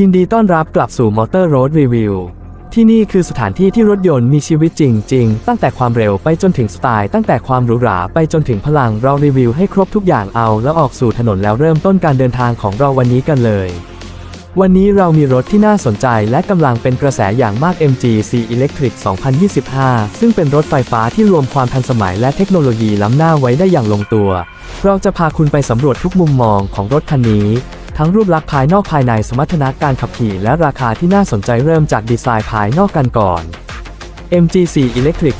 ยินดีต้อนรับกลับสู่ Motor Road Review ที่นี่คือสถานที่ที่รถยนต์มีชีวิตจริง ๆ ตั้งแต่ความเร็วไปจนถึงสไตล์ ตั้งแต่ความหรูหราไปจนถึงพลังเรารีวิวให้ครบทุกอย่างเอา แล้วออกสู่ถนนแล้วเริ่มต้นการเดินทางของเราวันนี้กันเลย วันนี้เรามีรถที่น่าสนใจและกำลังเป็นกระแสอย่างมาก MG C Electric 2025 ซึ่งเป็นรถไฟฟ้าที่รวมความทันสมัยและเทคโนโลยีล้ำหน้าไว้ได้อย่างลงตัว เราจะพาคุณไปสำรวจทุกมุมมองของรถคันนี้ ทั้งรูปลักษณ์ภายนอกภายในสมรรถนะการขับขี่และราคาที่น่าสนใจเริ่มจากดีไซน์ภายนอกกันก่อน MG4 Electric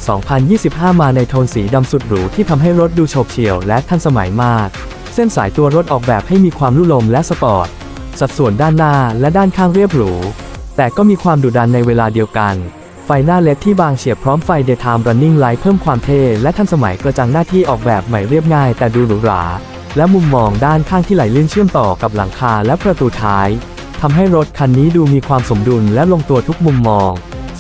2025 มาในโทนสีดำสุดหรูที่ทำให้รถดูโฉบเฉี่ยวและทันสมัยมาก เส้นสายตัวรถออกแบบให้มีความลุ่ลมและสปอร์ต สัดส่วนด้านหน้าและด้านข้างเรียบหรู แต่ก็มีความดุดันในเวลาเดียวกัน ไฟหน้าเลดที่บางเฉียบพร้อมไฟ Daytime Running Light เพิ่มความเท่และทันสมัยกระจังหน้าที่ออกแบบใหม่เรียบง่ายแต่ดูหรูหรา และมุมมองด้านข้างที่ไหลลื่นเชื่อมต่อกับหลังคาและประตูท้ายทำให้รถคันนี้ดูมีความสมดุลและลงตัวทุกมุมมอง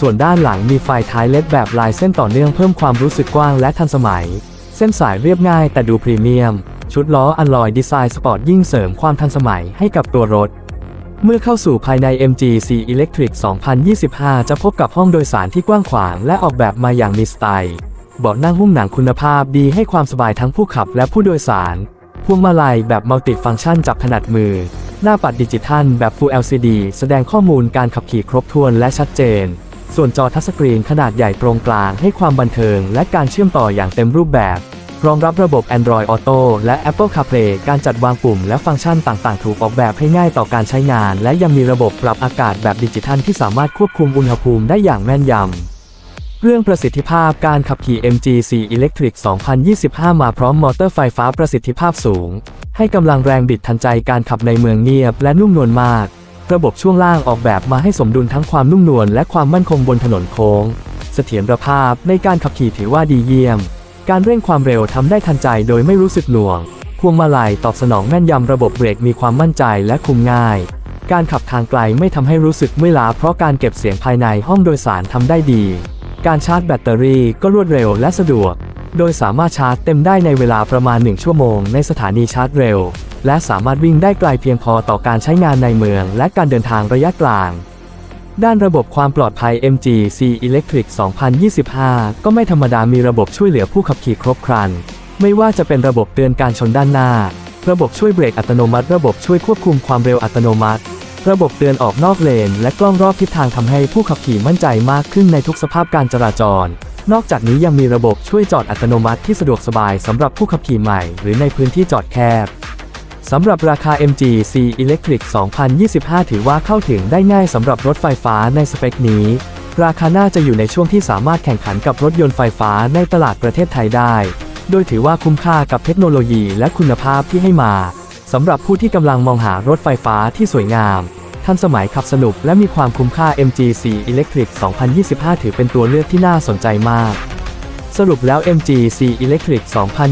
ส่วนด้านหลังมีไฟท้ายเล็ดแบบลายเส้นต่อเนื่องเพิ่มความรู้สึกกว้างและทันสมัย เส้นสายเรียบง่ายแต่ดูพรีเมียม ชุดล้ออัลลอยดีไซน์สปอร์ตยิ่งเสริมความทันสมัยให้กับตัวรถ เมื่อเข้าสู่ภายใน MG4 Electric 2025 จะพบกับห้องโดยสารที่กว้างขวางและออกแบบมาอย่างมีสไตล์ เบาะนั่งหุ้มหนังคุณภาพดีให้ความสบายทั้งผู้ขับและผู้โดยสาร พวงมาลัยแบบมัลติฟังก์ชันจับถนัดมือ หน้าปัดดิจิทัลแบบ Full LCD แสดงข้อมูลการขับขี่ครบถ้วนและชัดเจน ส่วนจอทัชสกรีนขนาดใหญ่ตรงกลางให้ความบันเทิงและการเชื่อมต่ออย่างเต็มรูปแบบ รองรับระบบ Android Auto และ Apple CarPlay การจัดวางปุ่มและฟังก์ชันต่างๆ ถูกออกแบบให้ง่ายต่อการใช้งาน และยังมีระบบปรับอากาศแบบดิจิทัลที่สามารถควบคุมอุณหภูมิได้อย่างแม่นยำ เรื่องประสิทธิภาพการขับขี่ MG4 Electric 2025 มาพร้อมมอเตอร์ไฟฟ้าประสิทธิภาพสูง ให้กำลังแรงบิดทันใจการขับในเมืองเงียบและนุ่มนวลมาก ระบบช่วงล่างออกแบบมาให้สมดุลทั้งความนุ่มนวลและความมั่นคงบนถนนโค้ง เสถียรภาพในการขับขี่ถือว่าดีเยี่ยม การเร่งความเร็วทำได้ทันใจโดยไม่รู้สึกหน่วง พวงมาลัยตอบสนองแม่นยำระบบเบรกมีความมั่นใจและคุมง่าย การขับทางไกลไม่ทำให้รู้สึกเมื่อยล้าเพราะการเก็บเสียงภายในห้องโดยสารทำได้ดี การชาร์จแบตเตอรี่ก็รวดเร็วและสะดวก โดยสามารถชาร์จเต็มได้ในเวลาประมาณ 1 ชั่วโมงในสถานีชาร์จเร็ว และสามารถวิ่งได้ไกลเพียงพอต่อการใช้งานในเมือง และการเดินทางระยะกลาง ด้านระบบความปลอดภัย MG C Electric 2025 ก็ไม่ธรรมดามีระบบช่วยเหลือผู้ขับขี่ครบครัน ไม่ว่าจะเป็นระบบเตือนการชนด้านหน้า ระบบช่วยเบรกอัตโนมัติ ระบบช่วยควบคุมความเร็วอัตโนมัติ ระบบเตือนออกนอกเลน และกล้องรอบทิศทางทำให้ผู้ขับขี่มั่นใจมากขึ้นในทุกสภาพการจราจร นอกจากนี้ยังมีระบบช่วยจอดอัตโนมัติที่สะดวกสบายสำหรับผู้ขับขี่ใหม่ หรือในพื้นที่จอดแคบสำหรับราคา MG C Electric 2025 ถือว่าเข้าถึงได้ง่ายสำหรับรถไฟฟ้าในสเปคนี้ ราคาน่าจะอยู่ในช่วงที่สามารถแข่งขันกับรถยนต์ไฟฟ้าในตลาดประเทศไทยได้ โดยถือว่าคุ้มค่ากับเทคโนโลยีและคุณภาพที่ให้มา สำหรับผู้ที่กำลังมองหารถไฟฟ้าที่สวยงาม ทันสมัยขับสนุกและมีความคุ้มค่า MG C Electric 2025 ถือเป็นตัวเลือกที่น่าสนใจมาก สรุปแล้ว MG C Electric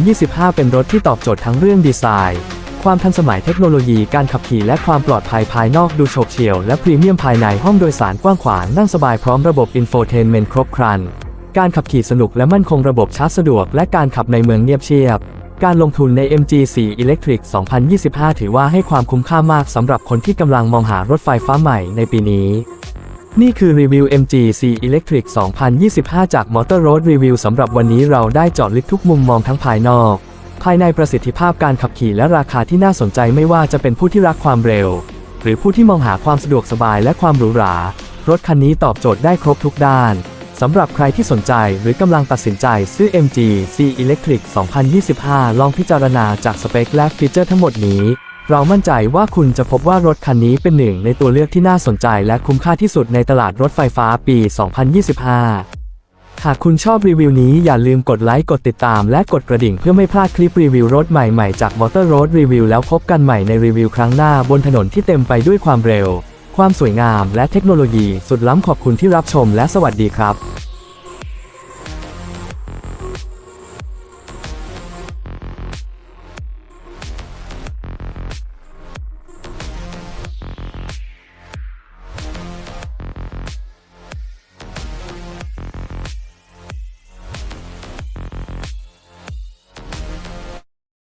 2025 เป็นรถที่ตอบโจทย์ทั้งเรื่องดีไซน์ ความทันสมัยเทคโนโลยีการขับขี่และความปลอดภัยภายนอกดูโฉบเฉี่ยวและพรีเมียมภายในห้องโดยสารกว้างขวางนั่งสบายพร้อมระบบอินโฟเทนเมนต์ครบครัน การขับขี่สนุกและมั่นคงระบบชาร์จสะดวกและการขับในเมืองเงียบเชียบ การลงทุนใน MG4 Electric 2025 ถือว่าให้ความคุ้มค่ามากสำหรับคนที่กำลังมองหารถไฟฟ้าใหม่ในปีนี้ นี่คือรีวิว MG4 Electric 2025 จาก Motor Road Review สำหรับวันนี้เราได้เจาะลึกทุกมุมมองทั้งภายนอก ภายในประสิทธิภาพการขับขี่และราคาที่น่าสนใจไม่ว่าจะเป็นผู้ที่รักความเร็ว หรือผู้ที่มองหาความสะดวกสบายและความหรูหรารถคันนี้ตอบโจทย์ได้ครบทุกด้าน สำหรับใครที่สนใจหรือกำลังตัดสินใจซื้อ MG C Electric 2025 ลองพิจารณาจากสเปคและฟีเจอร์ทั้งหมดนี้ เรามั่นใจว่าคุณจะพบว่ารถคันนี้เป็นหนึ่งในตัวเลือกที่น่าสนใจและคุ้มค่าที่สุดในตลาดรถไฟฟ้าปี 2025 หากคุณชอบรีวิวนี้อย่าลืมกดไลค์กดติดตามและกดกระดิ่งเพื่อไม่พลาดคลิปรีวิวรถใหม่ๆจาก Motor Road Review แล้วพบกันใหม่ในรีวิวครั้งหน้าบนถนนที่เต็มไปด้วยความเร็ว ความสวยงามและเทคโนโลยีสุดล้ำขอบคุณที่รับชมและสวัสดีครับ